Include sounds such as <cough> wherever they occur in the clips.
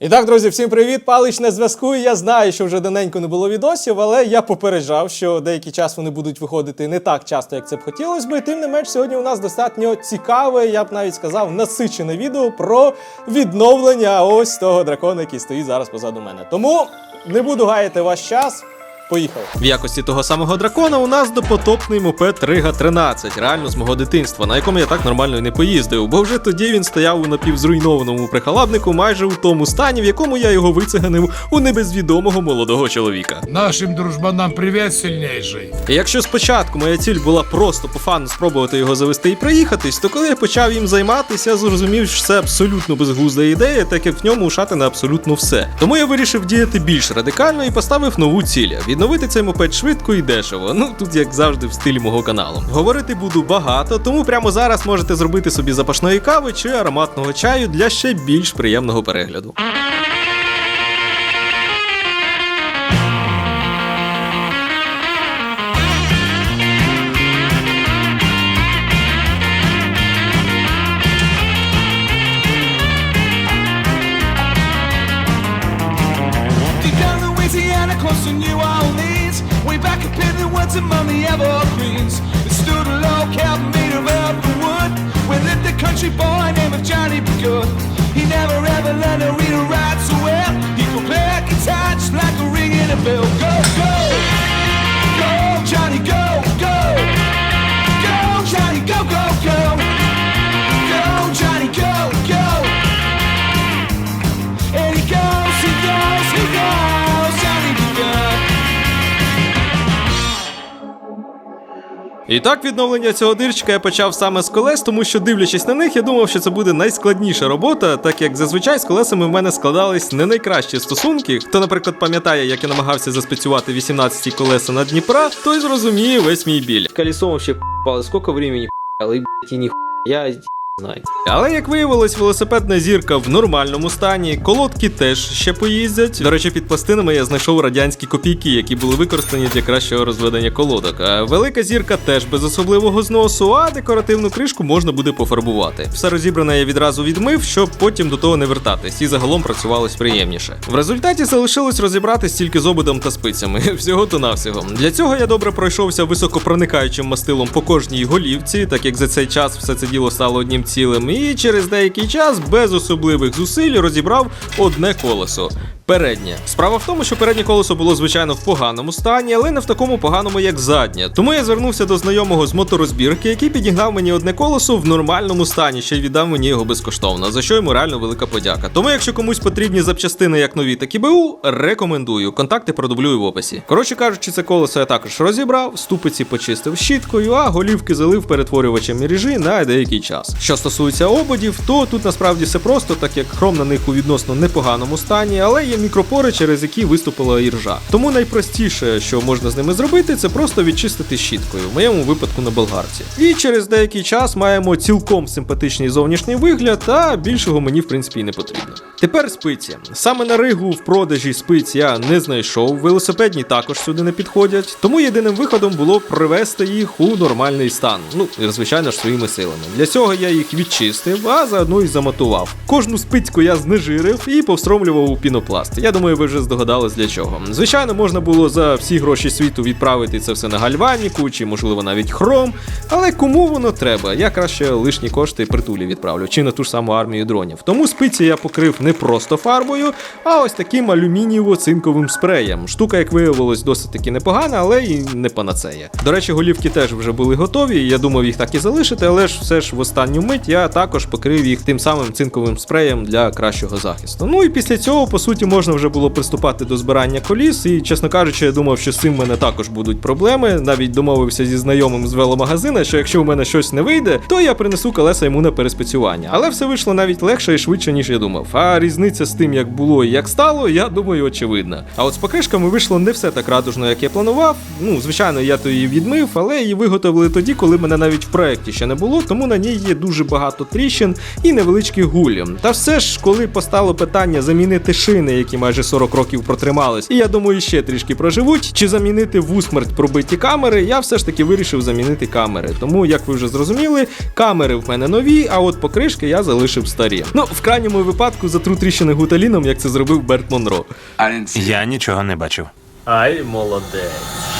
І так, друзі, всім привіт! Палич на зв'язку. Я знаю, що вже давненько не було відосів, але я попереджав, що деякий час вони будуть виходити не так часто, як це б хотілося би. Тим не менш, сьогодні у нас достатньо цікаве, я б навіть сказав, насичене відео про відновлення ось того дракона, який стоїть зараз позаду мене. Тому не буду гаяти ваш час. Поїхали. В якості того самого дракона у нас допотопний мопед Рига 13, реально з мого дитинства, на якому я так нормально і не поїздив, бо вже тоді він стояв у напівзруйнованому прихалабнику майже у тому стані, в якому я його вициганив у небезвідомого молодого чоловіка. Нашим дружбанам привет сильнейший. І якщо спочатку моя ціль була просто по фану спробувати його завести і проїхатись, то коли я почав їм займатися, я зрозумів, що це абсолютно безглузда ідея, так як в ньому ушати на абсолютно все. Тому я вирішив діяти більш радикально і поставив нову ціль відновити цей мопед швидко і дешево. Ну тут як завжди в стилі мого каналу. Говорити буду багато, тому прямо зараз можете зробити собі запашної кави чи ароматного чаю для ще більш приємного перегляду. Among the evergreens. There stood a log cabin made of earth wood. Where lived a country boy named Johnny B. Good. He never ever learned to read or write so well. He could play a guitar just like a ring in a bell. Go, І так, відновлення цього дирчика я почав саме з колес, тому що дивлячись на них, я думав, що це буде найскладніша робота, так як зазвичай з колесами в мене складались не найкращі стосунки. Хто, наприклад, пам'ятає, як я намагався заспецювати 18 колеса на Дніпра, той зрозуміє весь мій біль. колесом ще п***ли, скільки времени п***ли, і ні и не я. Але як виявилось, велосипедна зірка в нормальному стані, колодки теж ще поїздять. До речі, під пластинами я знайшов радянські копійки, які були використані для кращого розведення колодок. А велика зірка теж без особливого зносу, а декоративну кришку можна буде пофарбувати. Все розібране я відразу відмив, щоб потім до того не вертатись, і загалом працювалось приємніше. В результаті залишилось розібратись тільки з ободом та спицями. <laughs> Всього то навсього. Для цього я добре пройшовся високопроникаючим мастилом по кожній голівці, так як за цей час все це діло стало одним цілим, і через деякий час без особливих зусиль розібрав одне колесо. Переднє. Справа в тому, що переднє колесо було звичайно в поганому стані, але не в такому поганому, як заднє. Тому я звернувся до знайомого з моторозбірки, який підігнав мені одне колесо в нормальному стані, ще й віддав мені його безкоштовно, за що йому реально велика подяка. Тому, якщо комусь потрібні запчастини як нові, так і БУ, рекомендую. Контакти продублюю в описі. Коротше кажучи, це колесо я також розібрав, ступиці почистив щіткою, а голівки залив перетворювачем мережі на деякий час. Що стосується ободів, то тут насправді все просто, так як хром на них у відносно непоганому стані, але є мікропори, через які виступила іржа. Тому найпростіше, що можна з ними зробити, це просто відчистити щіткою, в моєму випадку на болгарці. І через деякий час маємо цілком симпатичний зовнішній вигляд, а більшого мені в принципі і не потрібно. Тепер спиці. Саме на ригу в продажі спиць я не знайшов, велосипедні також сюди не підходять. Тому єдиним виходом було привести їх у нормальний стан. Ну, і, звичайно ж, своїми силами. Для цього я їх відчистив, а заодно і замотував. Кожну спицьку я знежирив і повстромлював у пінопласт. Я думаю, ви вже здогадались для чого. Звичайно, можна було за всі гроші світу відправити це все на гальваніку, чи можливо навіть хром. Але кому воно треба? Я краще лишні кошти притулі відправлю, чи на ту ж саму армію дронів. Тому спиці я покрив не просто фарбою, а ось таким алюмінієво-цинковим спреєм. Штука, як виявилось, досить таки непогана, але і не панацея. До речі, голівки теж вже були готові. Я думав їх так і залишити, але ж все ж в останню мить я також покрив їх тим самим цинковим спреєм для кращого захисту. Ну і після цього, по суті, можна вже було приступати до збирання коліс. І, чесно кажучи, я думав, що з цим в мене також будуть проблеми. Навіть домовився зі знайомим з веломагазина, що якщо в мене щось не вийде, то я принесу колеса йому на переспецювання. Але все вийшло навіть легше і швидше, ніж я думав. А різниця з тим, як було і як стало, я думаю, очевидна. А от з покришками вийшло не все так радужно, як я планував. Ну, звичайно, я то її відмив, але її виготовили тоді, коли мене навіть в проєкті ще не було, тому на ній є дуже багато тріщин і невеличкі гулі. Та все ж, коли постало питання замінити шини, які майже 40 років протримались, і я думаю, ще трішки проживуть. Чи замінити в усмерть пробиті камери? Я все ж таки вирішив замінити камери. Тому, як ви вже зрозуміли, камери в мене нові, а от покришки я залишив старі. Ну, в крайньому випадку затру тріщини гуталіном, як це зробив Берт Монро. Я нічого не бачив. Ай, молодець.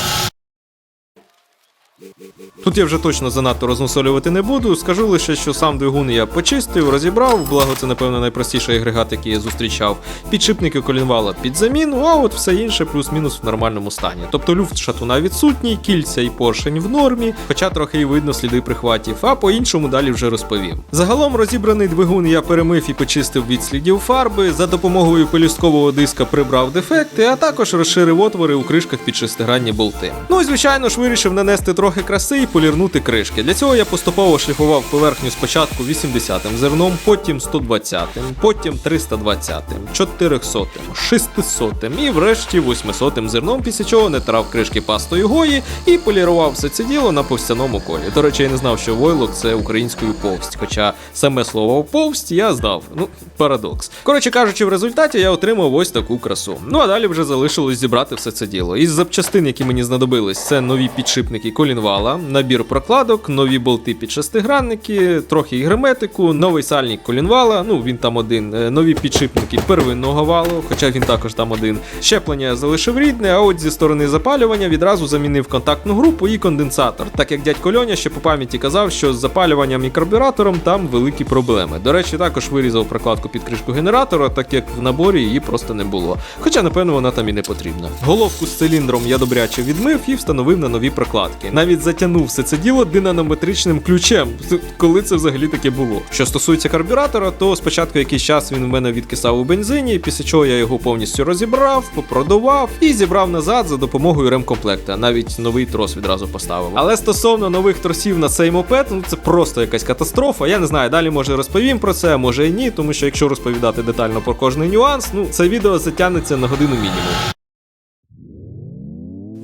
Тут я вже точно занадто розмусолювати не буду. Скажу лише, що сам двигун я почистив, розібрав, благо це, напевно, найпростіший агрегат, який я зустрічав. Підшипники колінвала під заміну, а от все інше плюс-мінус в нормальному стані. Тобто люфт шатуна відсутній, кільця і поршень в нормі, хоча трохи і видно сліди прихватів, а по-іншому далі вже розповім. Загалом розібраний двигун я перемив і почистив від слідів фарби, за допомогою пелюсткового диска прибрав дефекти, а також розширив отвори у кришках під шестигранні болти. Ну і звичайно ж вирішив нанести трохи краси і полірнути кришки. Для цього я поступово шліфував поверхню спочатку 80-м зерном, потім 120-м, потім 320-м, 400-м, 600-м і врешті 800-м зерном, після чого не трав кришки пастою гої і полірував все це діло на повстяному колі. До речі, я не знав, що войлок це українською повсть, хоча саме слово повсть я здав. Ну, парадокс. Коротше кажучи, в результаті я отримав ось таку красу. Ну а далі вже залишилось зібрати все це діло. Із запчастин, які мені знадобились, це нові підшипники колінвала, набір прокладок, нові болти під шестигранники, трохи герметику, новий сальник колінвала, ну він там один, е, нові підшипники первинного валу, хоча він також там один. Щеплення залишив рідне, а от зі сторони запалювання відразу замінив контактну групу і конденсатор, так як дядько Льоня ще по пам'яті казав, що з запалюванням і карбюратором там великі проблеми. До речі, також вирізав прокладку під кришку генератора, так як в наборі її просто не було. Хоча, напевно, вона там і не потрібна. Головку з циліндром я добряче відмив і встановив на нові прокладки. Навіть затягнув все це діло динанометричним ключем. Коли це взагалі таке було? Що стосується карбюратора, то спочатку якийсь час він в мене відкисав у бензині, після чого я його повністю розібрав, попродував і зібрав назад за допомогою ремкомплекта. Навіть новий трос відразу поставив. Але стосовно нових тросів на цей мопед, ну це просто якась катастрофа. Я не знаю, далі може розповім про це, може і ні, тому що якщо розповідати детально про кожний нюанс, ну це відео затягнеться на годину мінімум.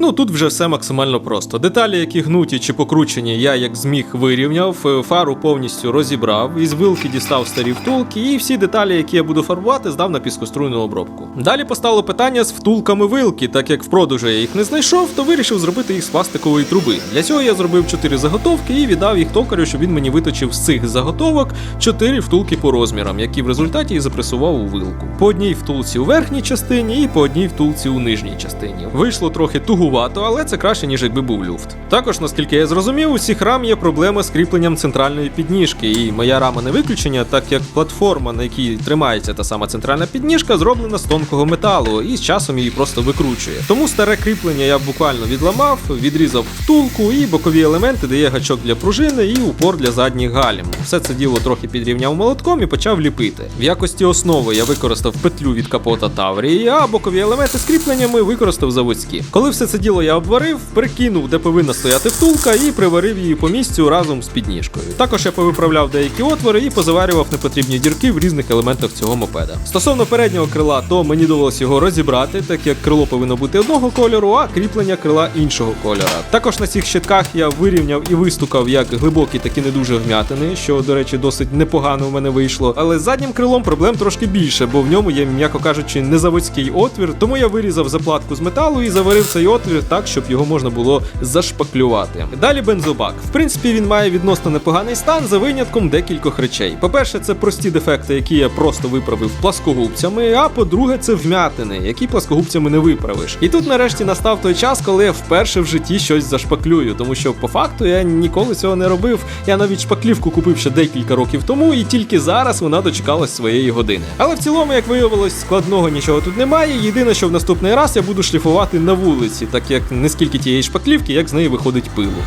Ну тут вже все максимально просто. Деталі, які гнуті чи покручені, я як зміг вирівняв, е, фару повністю розібрав, із вилки дістав старі втулки, і всі деталі, які я буду фарбувати, здав на піскоструйну обробку. Далі постало питання з втулками вилки, так як в продажу я їх не знайшов, то вирішив зробити їх з пластикової труби. Для цього я зробив 4 заготовки і віддав їх токарю, щоб він мені виточив з цих заготовок 4 втулки по розмірам, які в результаті і запресував у вилку. По одній втулці у верхній частині і по одній втулці у нижній частині. Вийшло трохи тугувато, але це краще, ніж якби був люфт. Також, наскільки я зрозумів, у всіх рам є проблема з кріпленням центральної підніжки, і моя рама не виключення, так як платформа, на якій тримається та сама центральна підніжка, зроблена з тонкого металу і з часом її просто викручує. Тому старе кріплення я буквально відламав, відрізав втулку і бокові елементи, де є гачок для пружини і упор для задніх галім. Все це діло трохи підрівняв молотком і почав ліпити. В якості основи я використав петлю від капота Таврії, а бокові елементи з кріпленнями використав заводські. Коли все це діло я обварив, прикинув, де повинна стояти втулка, і приварив її по місцю разом з підніжкою. Також я повиправляв деякі отвори і позаварював непотрібні дірки в різних елементах цього мопеда. Стосовно переднього крила, то мені довелось його розібрати, так як крило повинно бути одного кольору, а кріплення крила іншого кольора. Також на цих щитках я вирівняв і вистукав як глибокі, так і не дуже вмятини, що, до речі, досить непогано в мене вийшло. Але з заднім крилом проблем трошки більше, бо в ньому є, м'яко кажучи, незаводський отвір, тому я вирізав заплатку з металу і заварив цей отвір так, щоб його можна було зашпаклювати. Далі бензобак. В принципі, він має відносно непоганий стан за винятком декількох речей. По-перше, це прості дефекти, які я просто виправив пласкогубцями. А по-друге, це вмятини, які пласкогубцями не виправиш. І тут нарешті настав той час, коли я вперше в житті щось зашпаклюю, тому що по факту я ніколи цього не робив. Я навіть шпаклівку купив ще декілька років тому, і тільки зараз вона дочекалась своєї години. Але в цілому, як виявилось, складного нічого тут немає. Єдине, що в наступний раз я буду шліфувати на вулиці, так як не скільки тієї шпаклівки, як з неї виходить пилу.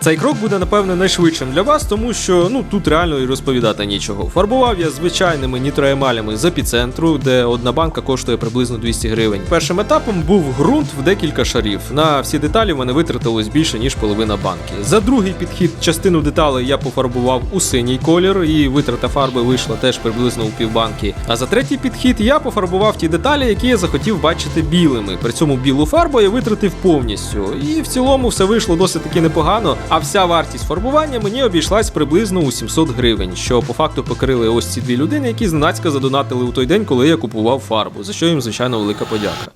Цей крок буде, напевне, найшвидшим для вас, тому що ну тут реально і розповідати нічого. Фарбував я звичайними нітроемалями з епіцентру, де одна банка коштує приблизно 200 гривень. Першим етапом був ґрунт в декілька шарів. На всі деталі мене витратилось більше ніж половина банки. За другий підхід частину деталей я пофарбував у синій колір, і витрата фарби вийшла теж приблизно у півбанки. А за третій підхід я пофарбував ті деталі, які я захотів бачити білими. При цьому білу фарбу я витратив повністю. І в цілому все вийшло досить таки непогано. А вся вартість фарбування мені обійшлась приблизно у 700 гривень, що по факту покрили ось ці дві людини, які зненацька задонатили у той день, коли я купував фарбу, за що їм, звичайно, велика подяка.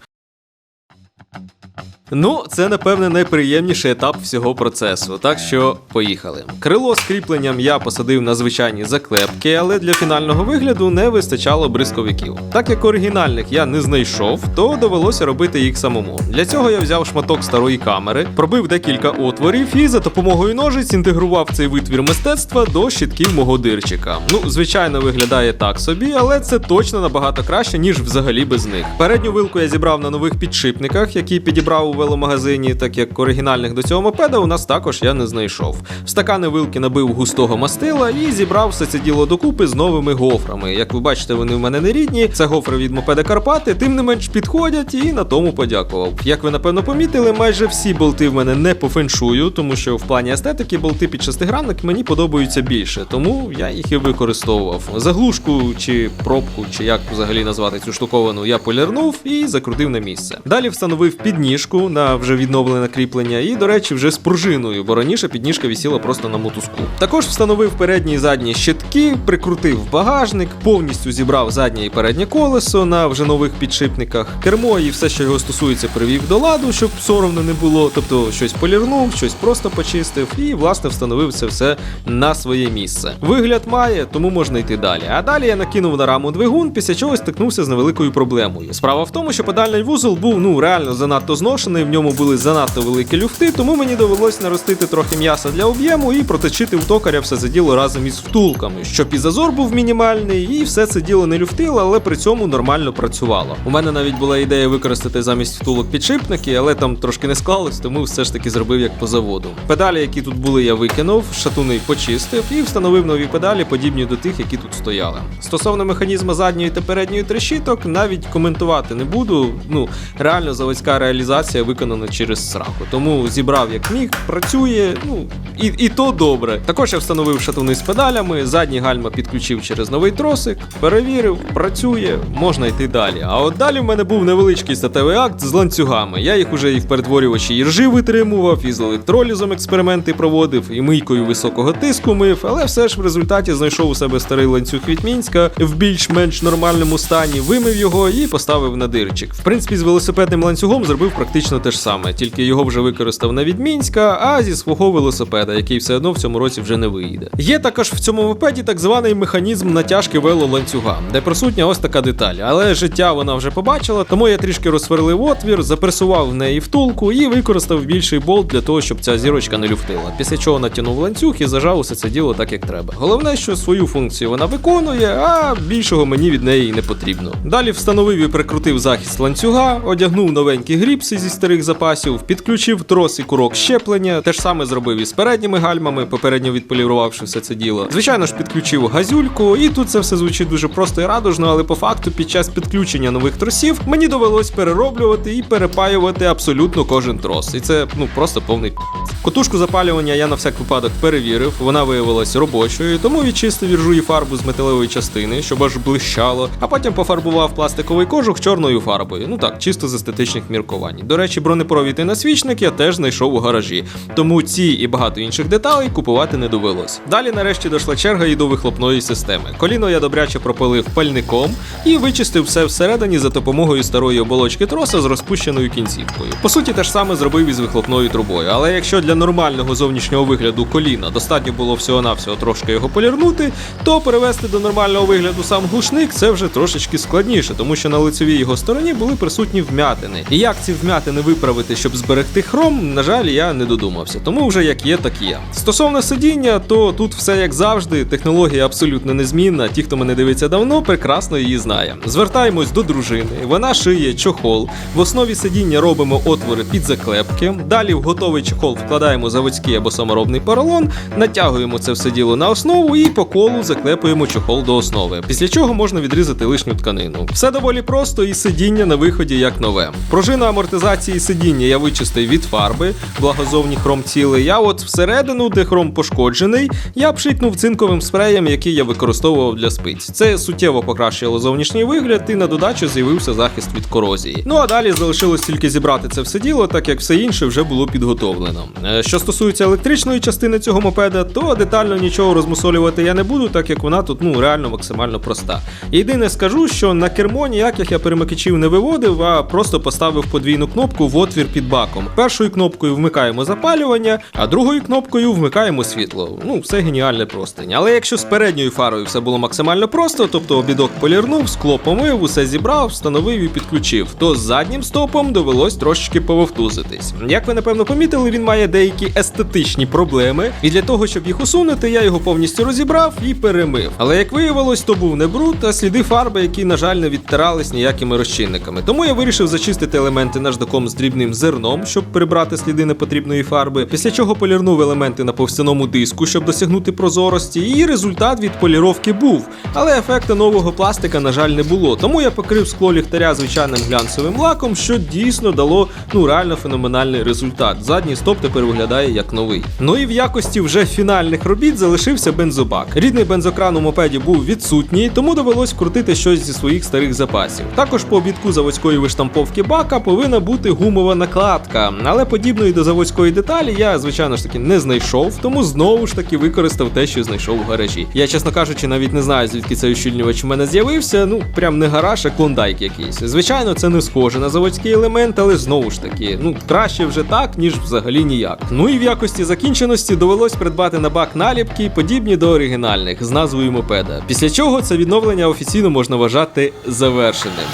Ну, це напевне найприємніший етап всього процесу. Так що поїхали. Крило з кріпленням я посадив на звичайні заклепки, але для фінального вигляду не вистачало бризковиків. Так як оригінальних я не знайшов, то довелося робити їх самому. Для цього я взяв шматок старої камери, пробив декілька отворів і за допомогою ножиць інтегрував цей витвір мистецтва до щитків мого дирчика. Ну, звичайно, виглядає так собі, але це точно набагато краще, ніж взагалі без них. Передню вилку я зібрав на нових підшипниках, які підібрав у веломагазині, так як оригінальних до цього мопеда у нас також я не знайшов. В стакани вилки набив густого мастила і зібрав все це діло докупи з новими гофрами. Як ви бачите, вони в мене не рідні. Це гофри від мопеда Карпати, тим не менш підходять і на тому подякував. Як ви напевно помітили, майже всі болти в мене не по феншую, тому що в плані естетики болти під шестигранник мені подобаються більше, тому я їх і використовував. Заглушку чи пробку, чи як взагалі назвати цю штуковану, я полірнув і закрутив на місце. Далі встановив підніжку на вже відновлене кріплення, і, до речі, вже з пружиною, бо раніше підніжка висіла просто на мотузку. Також встановив передні і задні щитки, прикрутив багажник, повністю зібрав заднє і переднє колесо на вже нових підшипниках. Кермо і все, що його стосується, привів до ладу, щоб соромно не було. Тобто щось полірнув, щось просто почистив, і власне встановив це все на своє місце. Вигляд має, тому можна йти далі. А далі я накинув на раму двигун, після чого стикнувся з невеликою проблемою. Справа в тому, що педальний вузол був ну реально занадто зношений, в ньому були занадто великі люфти, тому мені довелось наростити трохи м'яса для об'єму і проточити в токаря все це діло разом із втулками, щоб і зазор був мінімальний, і все це діло не люфтило, але при цьому нормально працювало. У мене навіть була ідея використати замість втулок підшипники, але там трошки не склалось, тому все ж таки зробив як по заводу. Педалі, які тут були, я викинув, шатуни почистив і встановив нові педалі, подібні до тих, які тут стояли. Стосовно механізму задньої та передньої трещіток, навіть коментувати не буду. Ну реально заводська реалізація виконана через сраку. Тому зібрав як міг, працює, ну і, і то добре. Також я встановив шатуни з педалями, задні гальма підключив через новий тросик, перевірив, працює, можна йти далі. А от далі в мене був невеличкий статевий акт з ланцюгами. Я їх уже і в перетворювачі іржи витримував, і з електролізом експерименти проводив, і мийкою високого тиску мив, але все ж в результаті знайшов у себе старий ланцюг від Мінська в більш-менш нормальному стані, вимив його і поставив на дирчик. В принципі, з велосипедним ланцюгом зробив практично те ж саме, тільки його вже використав не від Мінська, а зі свого велосипеда, який все одно в цьому році вже не виїде. Є також в цьому мопеді так званий механізм натяжки велоланцюга, де присутня ось така деталь, але життя вона вже побачила, тому я трішки розсверлив отвір, запресував в неї втулку і використав більший болт для того, щоб ця зірочка не люфтила. Після чого натягнув ланцюг і зажав усе це діло так, як треба. Головне, що свою функцію вона виконує, а більшого мені від неї не потрібно. Далі встановив і прикрутив захист ланцюга, одягнув новенькі гріпси зі старих запасів, підключив трос і курок щеплення. Те ж саме зробив і з передніми гальмами, попередньо відполірувавши все це діло. Звичайно ж, підключив газюльку, і тут це все звучить дуже просто і радужно, але по факту під час підключення нових тросів мені довелось перероблювати і перепаювати абсолютно кожен трос. І це ну просто повний п***ць. Котушку запалювання я на всяк випадок перевірив, вона виявилась робочою, тому відчистив іржу і фарбу з металевої частини, щоб аж блищало, а потім пофарбував пластиковий кожух чорною фарбою. Ну так, чисто з естетичних міркувань. До речі, бронепровід і насвічник я теж знайшов у гаражі, тому ці і багато інших деталей купувати не довелось. Далі, нарешті, дійшла черга і до вихлопної системи. Коліно я добряче пропилив пальником і вичистив все всередині за допомогою старої оболочки троса з розпущеною кінцівкою. По суті, те ж саме зробив із вихлопною трубою. Але якщо для нормального зовнішнього вигляду коліна достатньо було всього-навсього трошки його полірнути, то перевести до нормального вигляду сам глушник це вже трошечки складніше, тому що на лицевій його стороні були присутні вмятини. І як ці вмятини виправити, щоб зберегти хром, на жаль, я не додумався. Тому вже як є, так є. Стосовно сидіння, то тут все як завжди, технологія абсолютно незмінна. Ті, хто мене дивиться давно, прекрасно її знає. Звертаємось до дружини. Вона шиє чохол. В основі сидіння робимо отвори під заклепки. Далі в готовий чохол вкладаємо заводський або саморобний поролон, натягуємо це все діло на основу і по колу заклепуємо чохол до основи. Після чого можна відрізати лишню тканину. Все доволі просто і сидіння на виході як нове. Пружина амортизації і сидіння я вичистив від фарби, благозовні хром ціли. Я от всередину, де хром пошкоджений, я пшикнув цинковим спреєм, який я використовував для спиць. Це суттєво покращило зовнішній вигляд, і на додачу з'явився захист від корозії. Ну а далі залишилось тільки зібрати це все діло, так як все інше вже було підготовлено. Е, Що стосується електричної частини цього мопеда, то детально нічого розмусолювати я не буду, так як вона тут ну реально максимально проста. Єдине скажу, що на кермо ніяких я перемикачів не виводив, а просто поставив подвійну кнопку в отвір під баком. Першою кнопкою вмикаємо запалювання, а другою кнопкою вмикаємо світло. Ну, все геніальне простень. Але якщо з передньою фарою все було максимально просто, тобто обідок полірнув, скло помив, усе зібрав, встановив і підключив, то з заднім стопом довелось трошечки пововтузитись. Як ви напевно помітили, він має деякі естетичні проблеми, і для того, щоб їх усунути, я його повністю розібрав і перемив. Але як виявилось, то був не бруд, а сліди фарби, які, на жаль, не відтирались ніякими розчинниками. Тому я вирішив зачистити елементи наждаком з дрібним зерном, щоб прибрати сліди непотрібної фарби. Після чого полірнув елементи на повстяному диску, щоб досягнути прозорості, і результат від поліровки був. Але ефекту нового пластика, на жаль, не було. Тому я покрив скло ліхтаря звичайним глянцевим лаком, що дійсно дало ну реально феноменальний результат. Задній стоп тепер виглядає як новий. Ну і в якості вже фінальних робіт залишився бензобак. Рідний бензокран у мопеді був відсутній, тому довелось вкрутити щось зі своїх старих запасів. Також по обідку заводської виштамповки бака повинна бути гумова накладка, але подібної до заводської деталі я, звичайно ж таки, не знайшов, тому знову ж таки використав те, що знайшов в гаражі. Я, чесно кажучи, навіть не знаю, звідки цей ущільнювач в мене з'явився. Ну прям не гараж, а клондайк якийсь. Звичайно, це не схоже на заводський елемент, але знову ж таки, ну краще вже так, ніж взагалі ніяк. Ну і в якості закінченості довелось придбати на бак наліпки, подібні до оригінальних з назвою мопеда. Після чого це відновлення офіційно можна вважати завершеним.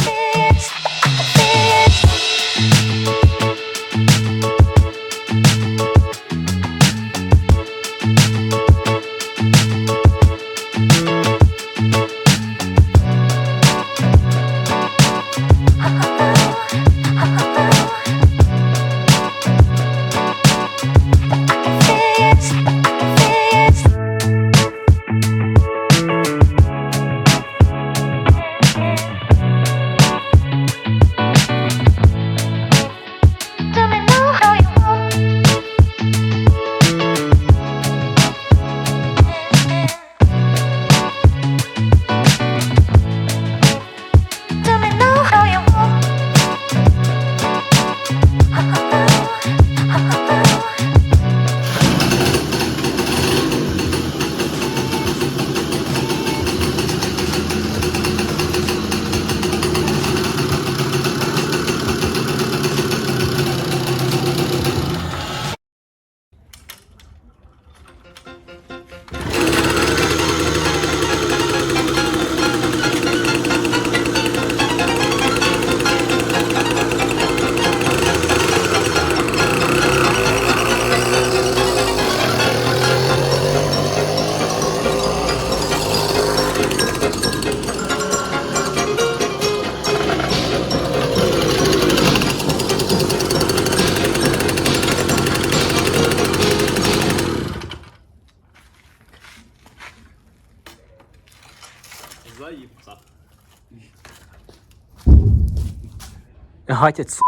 I hate it.